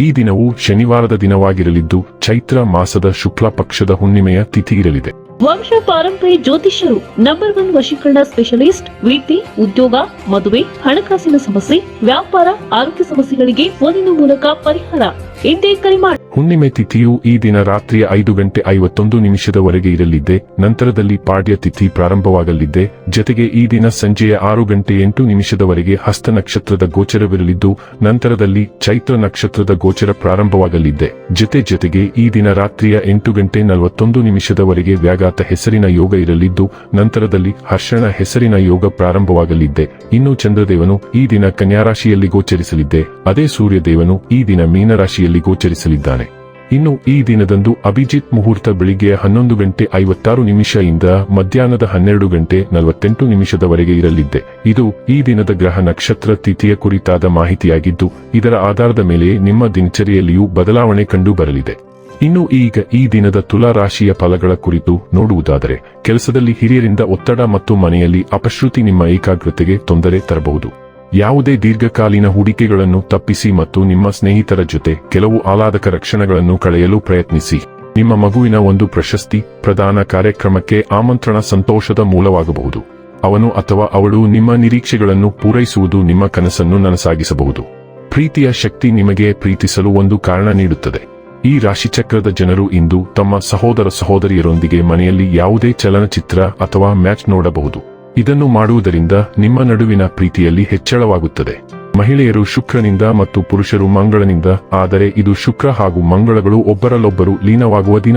ಈ ದಿನವು ಶನಿವಾರದ ದಿನವಾಗಿರಲಿದ್ದು ಚೈತ್ರ ಮಾಸದ ಶುಕ್ಲ ಪಕ್ಷದ ಹುಣ್ಣಿಮೆಯ ತಿಥಿ ಇರಲಿದೆ. ವಂಶ ಪಾರಂಪರಿ ಜ್ಯೋತಿಷ್ಯರು ನಂಬರ್ ಒನ್ ವಶೀಕರಣ ಸ್ಪೆಷಲಿಸ್ಟ್ ವೃತ್ತಿ ಉದ್ಯೋಗ, ಮದುವೆ, ಹಣಕಾಸಿನ ಸಮಸ್ಯೆ, ವ್ಯಾಪಾರ, ಆರೋಗ್ಯ ಸಮಸ್ಯೆಗಳಿಗೆ ಫೋನಿನ ಮೂಲಕ ಪರಿಹಾರ. ಇಂದೇ ಕರೆ ಮಾಡಿ ಹುಣ್ಣಿಮೆ ತಿಥಿಯು ಈ ದಿನ ರಾತ್ರಿಯ ಐದು ಗಂಟೆ ಐವತ್ತೊಂದು ನಿಮಿಷದವರೆಗೆ ಇರಲಿದ್ದೆ, ನಂತರದಲ್ಲಿ ಪಾಡ್ಯ ತಿಥಿ ಪ್ರಾರಂಭವಾಗಲಿದ್ದೆ, ಜತೆಗೆ ಈ ದಿನ ಸಂಜೆಯ ಆರು ಗಂಟೆ ಎಂಟು ನಿಮಿಷದವರೆಗೆ ಹಸ್ತ ನಕ್ಷತ್ರದ ಗೋಚರವಿರಲಿದ್ದು, ನಂತರದಲ್ಲಿ ಚೈತ್ರ ನಕ್ಷತ್ರದ ಗೋಚರ ಪ್ರಾರಂಭವಾಗಲಿದ್ದೆ, ಜತೆ ಜತೆಗೆ ಈ ದಿನ ರಾತ್ರಿಯ ಎಂಟು ಗಂಟೆ ನಲವತ್ತೊಂದು ನಿಮಿಷದವರೆಗೆ ವ್ಯಾಘಾತ ಹೆಸರಿನ ಯೋಗ ಇರಲಿದ್ದು, ನಂತರದಲ್ಲಿ ಹರ್ಷಣ ಹೆಸರಿನ ಯೋಗ ಪ್ರಾರಂಭವಾಗಲಿದ್ದೆ, ಇನ್ನು ಚಂದ್ರದೇವನು ಈ ದಿನ ಕನ್ಯಾರಾಶಿಯಲ್ಲಿ ಗೋಚರಿಸಲಿದ್ದೆ, ಅದೇ ಸೂರ್ಯದೇವನು ಈ ದಿನ ಮೀನರಾಶಿಯಲ್ಲಿ ಗೋಚರಿಸಲಿದ್ದಾನೆ. ಇನ್ನು ಈ ದಿನದಂದು ಅಭಿಜಿತ್ ಮುಹೂರ್ತ ಬೆಳಿಗ್ಗೆ ಹನ್ನೊಂದು ಗಂಟೆ ಐವತ್ತಾರು ನಿಮಿಷದಿಂದ ಮಧ್ಯಾಹ್ನದ ಹನ್ನೆರಡು ಗಂಟೆ ನಲವತ್ತೆಂಟು ನಿಮಿಷದವರೆಗೆ ಇರಲಿದ್ದೆ. ಇದು ಈ ದಿನದ ಗ್ರಹ ನಕ್ಷತ್ರ ತಿಥಿಯ ಕುರಿತಾದ ಮಾಹಿತಿಯಾಗಿದ್ದು, ಇದರ ಆಧಾರದ ಮೇಲೆ ನಿಮ್ಮ ದಿನಚರಿಯಲ್ಲಿಯೂ ಬದಲಾವಣೆ ಕಂಡು ಬರಲಿದೆ. ಇನ್ನು ಈಗ ಈ ದಿನದ ತುಲಾ ರಾಶಿಯ ಫಲಗಳ ಕುರಿತು ನೋಡುವುದಾದರೆ, ಕೆಲಸದಲ್ಲಿ ಹಿರಿಯರಿಂದ ಒತ್ತಡ ಮತ್ತು ಮನೆಯಲ್ಲಿ ಅಪಶ್ರುತಿ ನಿಮ್ಮ ಏಕಾಗ್ರತೆಗೆ ತೊಂದರೆ ತರಬಹುದು. ಯಾವುದೇ ದೀರ್ಘಕಾಲೀನ ಹೂಡಿಕೆಗಳನ್ನು ತಪ್ಪಿಸಿ ಮತ್ತು ನಿಮ್ಮ ಸ್ನೇಹಿತರ ಜೊತೆ ಕೆಲವು ಆಹ್ಲಾದಕ ರಕ್ಷಣೆಗಳನ್ನು ಕಳೆಯಲು ಪ್ರಯತ್ನಿಸಿ. ನಿಮ್ಮ ಮಗುವಿನ ಒಂದು ಪ್ರಶಸ್ತಿ, ಪ್ರದಾನ ಕಾರ್ಯಕ್ರಮಕ್ಕೆ ಆಮಂತ್ರಣ ಸಂತೋಷದ ಮೂಲವಾಗಬಹುದು. ಅವನು ಅಥವಾ ಅವಳು ನಿಮ್ಮ ನಿರೀಕ್ಷೆಗಳನ್ನು ಪೂರೈಸುವುದು ನಿಮ್ಮ ಕನಸನ್ನು ನನಸಾಗಿಸಬಹುದು. ಪ್ರೀತಿಯ ಶಕ್ತಿ ನಿಮಗೆ ಪ್ರೀತಿಸಲು ಒಂದು ಕಾರಣ ನೀಡುತ್ತದೆ. ಈ ರಾಶಿಚಕ್ರದ ಜನರು ಇಂದು ತಮ್ಮ ಸಹೋದರ ಸಹೋದರಿಯರೊಂದಿಗೆ ಮನೆಯಲ್ಲಿ ಯಾವುದೇ ಚಲನಚಿತ್ರ ಅಥವಾ ಮ್ಯಾಚ್ ನೋಡಬಹುದು. ಇದನ್ನು ಮಾಡುವುದರಿಂದ ನಿಮ್ಮ ನಡುವಿನ ಪ್ರೀತಿಯಲ್ಲಿ ಹೆಚ್ಚಳವಾಗುತ್ತದೆ. ಮಹಿಳೆಯರು ಶುಕ್ರನಿಂದ ಮತ್ತು ಪುರುಷರು ಮಂಗಳನಿಂದ, ಆದರೆ ಇದು ಶುಕ್ರ ಹಾಗೂ ಮಂಗಳಗಳು ಒಬ್ಬರಲ್ಲೊಬ್ಬರು ಲೀನವಾಗುವ ದಿನ.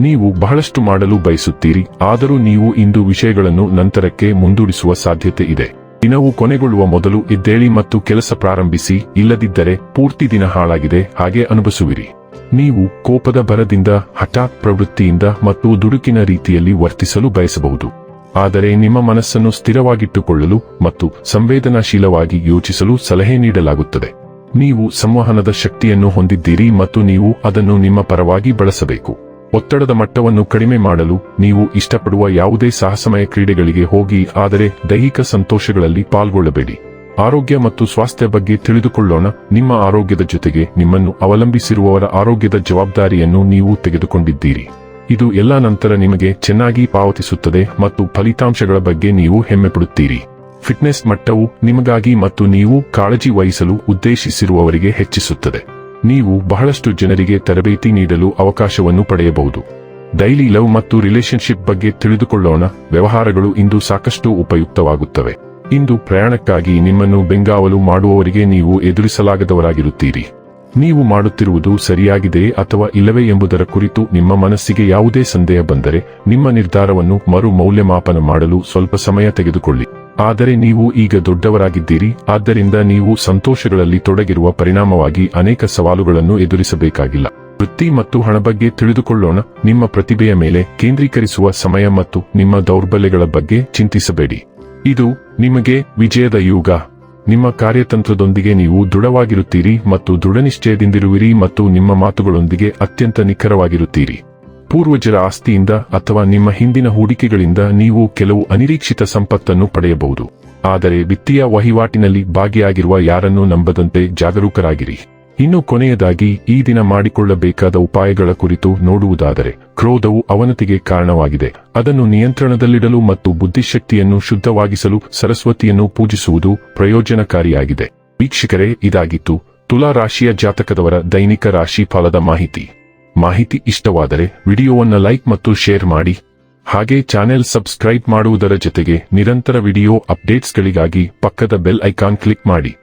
ನೀವು ಬಹಳಷ್ಟು ಮಾಡಲು ಬಯಸುತ್ತೀರಿ, ಆದರೂ ನೀವು ಇಂದು ವಿಷಯಗಳನ್ನು ನಂತರಕ್ಕೆ ಮುಂದೂಡಿಸುವ ಸಾಧ್ಯತೆ ಇದೆ. ದಿನವು ಕೊನೆಗೊಳ್ಳುವ ಮೊದಲು ಎದ್ದೇಳಿ ಮತ್ತು ಕೆಲಸ ಪ್ರಾರಂಭಿಸಿ, ಇಲ್ಲದಿದ್ದರೆ ಪೂರ್ತಿ ದಿನ ಹಾಳಾಗಿದೆ, ಹಾಗೆ ಅನುಭವಿಸುವಿರಿ. ನೀವು ಕೋಪದ ಬರದಿಂದ ಹಠಾತ್ ಪ್ರವೃತ್ತಿಯಿಂದ ಮತ್ತು ದುಡುಕಿನ ರೀತಿಯಲ್ಲಿ ವರ್ತಿಸಲು ಬಯಸಬಹುದು. ಆದರೆ ನಿಮ್ಮ ಮನಸ್ಸನ್ನು ಸ್ಥಿರವಾಗಿಟ್ಟುಕೊಳ್ಳಲು ಮತ್ತು ಸಂವೇದನಾಶೀಲವಾಗಿ ಯೋಚಿಸಲು ಸಲಹೆ ನೀಡಲಾಗುತ್ತದೆ. ನೀವು ಸಂವಹನದ ಶಕ್ತಿಯನ್ನು ಹೊಂದಿದ್ದೀರಿ ಮತ್ತು ನೀವು ಅದನ್ನು ನಿಮ್ಮ ಪರವಾಗಿ ಬಳಸಬೇಕು. ಒತ್ತಡದ ಮಟ್ಟವನ್ನು ಕಡಿಮೆ ಮಾಡಲು ನೀವು ಇಷ್ಟಪಡುವ ಯಾವುದೇ ಸಾಹಸಮಯ ಕ್ರೀಡೆಗಳಿಗೆ ಹೋಗಿ ಆದರೆ ದೈಹಿಕ ಸಂತೋಷಗಳಲ್ಲಿ ಪಾಲ್ಗೊಳ್ಳಬೇಡಿ. ಆರೋಗ್ಯ ಮತ್ತು ಸ್ವಾಸ್ಥ್ಯ ಬಗ್ಗೆ ತಿಳಿದುಕೊಳ್ಳೋಣ. ನಿಮ್ಮ ಆರೋಗ್ಯದ ಜೊತೆಗೆ ನಿಮ್ಮನ್ನು ಅವಲಂಬಿಸಿರುವವರ ಆರೋಗ್ಯದ ಜವಾಬ್ದಾರಿಯನ್ನು ನೀವು ತೆಗೆದುಕೊಂಡಿದ್ದೀರಿ. ಇದು ಎಲ್ಲ ನಂತರ ನಿಮಗೆ ಚೆನ್ನಾಗಿ ಪಾವತಿಸುತ್ತದೆ ಮತ್ತು ಫಲಿತಾಂಶಗಳ ಬಗ್ಗೆ ನೀವು ಹೆಮ್ಮೆಪಡುತ್ತೀರಿ ಫಿಟ್ನೆಸ್ ಮಟ್ಟವು ನಿಮಗಾಗಿ ಮತ್ತು ನೀವು ಕಾಳಜಿ ವಹಿಸಲು ಉದ್ದೇಶಿಸಿರುವವರಿಗೆ ಹೆಚ್ಚಿಸುತ್ತದೆ. ನೀವು ಬಹಳಷ್ಟು ಜನರಿಗೆ ತರಬೇತಿ ನೀಡಲು ಅವಕಾಶವನ್ನು ಪಡೆಯಬಹುದು. ಡೈಲಿ ಲವ್ ಮತ್ತು ರಿಲೇಶನ್ಶಿಪ್ ಬಗ್ಗೆ ತಿಳಿದುಕೊಳ್ಳೋಣ. ವ್ಯವಹಾರಗಳು ಇಂದು ಸಾಕಷ್ಟು ಉಪಯುಕ್ತವಾಗುತ್ತವೆ. ಇಂದು ಪ್ರಯಾಣಕ್ಕಾಗಿ ನಿಮ್ಮನ್ನು ಬೆಂಗಾವಲು ಮಾಡುವವರಿಗೆ ನೀವು ಎದುರಿಸಲಾಗದವರಾಗಿರುತ್ತೀರಿ. ನೀವು ಮಾಡುತ್ತಿರುವುದು ಸರಿಯಾಗಿದೆಯೇ ಅಥವಾ ಇಲ್ಲವೇ ಎಂಬುದರ ಕುರಿತು ನಿಮ್ಮ ಮನಸ್ಸಿಗೆ ಯಾವುದೇ ಸಂದೇಹ ಬಂದರೆ ನಿಮ್ಮ ನಿರ್ಧಾರವನ್ನು ಮರು ಮೌಲ್ಯಮಾಪನ ಮಾಡಲು ಸ್ವಲ್ಪ ಸಮಯ ತೆಗೆದುಕೊಳ್ಳಿ. ಆದರೆ ನೀವು ಈಗ ದೊಡ್ಡವರಾಗಿದ್ದೀರಿ, ಆದ್ದರಿಂದ ನೀವು ಸಂತೋಷಗಳಲ್ಲಿ ತೊಡಗಿರುವ ಪರಿಣಾಮವಾಗಿ ಅನೇಕ ಸವಾಲುಗಳನ್ನು ಎದುರಿಸಬೇಕಾಗಿಲ್ಲ. ವೃತ್ತಿ ಮತ್ತು ಹಣ ಬಗ್ಗೆ ತಿಳಿದುಕೊಳ್ಳೋಣ, ನಿಮ್ಮ ಪ್ರತಿಭೆಯ ಮೇಲೆ ಕೇಂದ್ರೀಕರಿಸುವ ಸಮಯ ಮತ್ತು ನಿಮ್ಮ ದೌರ್ಬಲ್ಯಗಳ ಬಗ್ಗೆ ಚಿಂತಿಸಬೇಡಿ. ಇದು ನಿಮಗೆ ವಿಜಯದ ಯುಗ. ನಿಮ್ಮ ಕಾರ್ಯತಂತ್ರದೊಂದಿಗೆ ನೀವು ದೃಢವಾಗಿರುತ್ತೀರಿ ಮತ್ತು ದೃಢನಿಶ್ಚಯದಿಂದಿರುವಿರಿ ಮತ್ತು ನಿಮ್ಮ ಮಾತುಗಳೊಂದಿಗೆ ಅತ್ಯಂತ ನಿಖರವಾಗಿರುತ್ತೀರಿ. ಪೂರ್ವಜರ ಆಸ್ತಿಯಿಂದ ಅಥವಾ ನಿಮ್ಮ ಹಿಂದಿನ ಹೂಡಿಕೆಗಳಿಂದ ನೀವು ಕೆಲವು ಅನಿರೀಕ್ಷಿತ ಸಂಪತ್ತನ್ನು ಪಡೆಯಬಹುದು. ಆದರೆ ವಿತ್ತೀಯ ವಹಿವಾಟಿನಲ್ಲಿ ಭಾಗಿಯಾಗಿರುವ ಯಾರನ್ನೂ ನಂಬದಂತೆ ಜಾಗರೂಕರಾಗಿರಿ. ಇನ್ನು ಕೊನೆಯದಾಗಿ ಈ ದಿನ ಮಾಡಿಕೊಳ್ಳಬೇಕಾದ ಉಪಾಯಗಳ ಕುರಿತು ನೋಡುವುದಾದರೆ, ಕ್ರೋಧವು ಅವನತಿಗೆ ಕಾರಣವಾಗಿದೆ. ಅದನ್ನು ನಿಯಂತ್ರಣದಲ್ಲಿಡಲು ಮತ್ತು ಬುದ್ಧಿಶಕ್ತಿಯನ್ನು ಶುದ್ಧವಾಗಿಸಲು ಸರಸ್ವತಿಯನ್ನು ಪೂಜಿಸುವುದು ಪ್ರಯೋಜನಕಾರಿಯಾಗಿದೆ. ವೀಕ್ಷಕರೇ, ಇದಾಗಿತ್ತು ತುಲಾ ರಾಶಿಯ ಜಾತಕದವರ ದೈನಿಕ ರಾಶಿ ಫಲದ ಮಾಹಿತಿ. ಮಾಹಿತಿ ಇಷ್ಟವಾದರೆ ವಿಡಿಯೋವನ್ನು ಲೈಕ್ ಮತ್ತು ಶೇರ್ ಮಾಡಿ. ಹಾಗೆ ಚಾನೆಲ್ ಸಬ್ಸ್ಕ್ರೈಬ್ ಮಾಡುವುದರ ಜೊತೆಗೆ ನಿರಂತರ ವಿಡಿಯೋ ಅಪ್ಡೇಟ್ಸ್ಗಳಿಗಾಗಿ ಪಕ್ಕದ ಬೆಲ್ ಐಕಾನ್ ಕ್ಲಿಕ್ ಮಾಡಿ.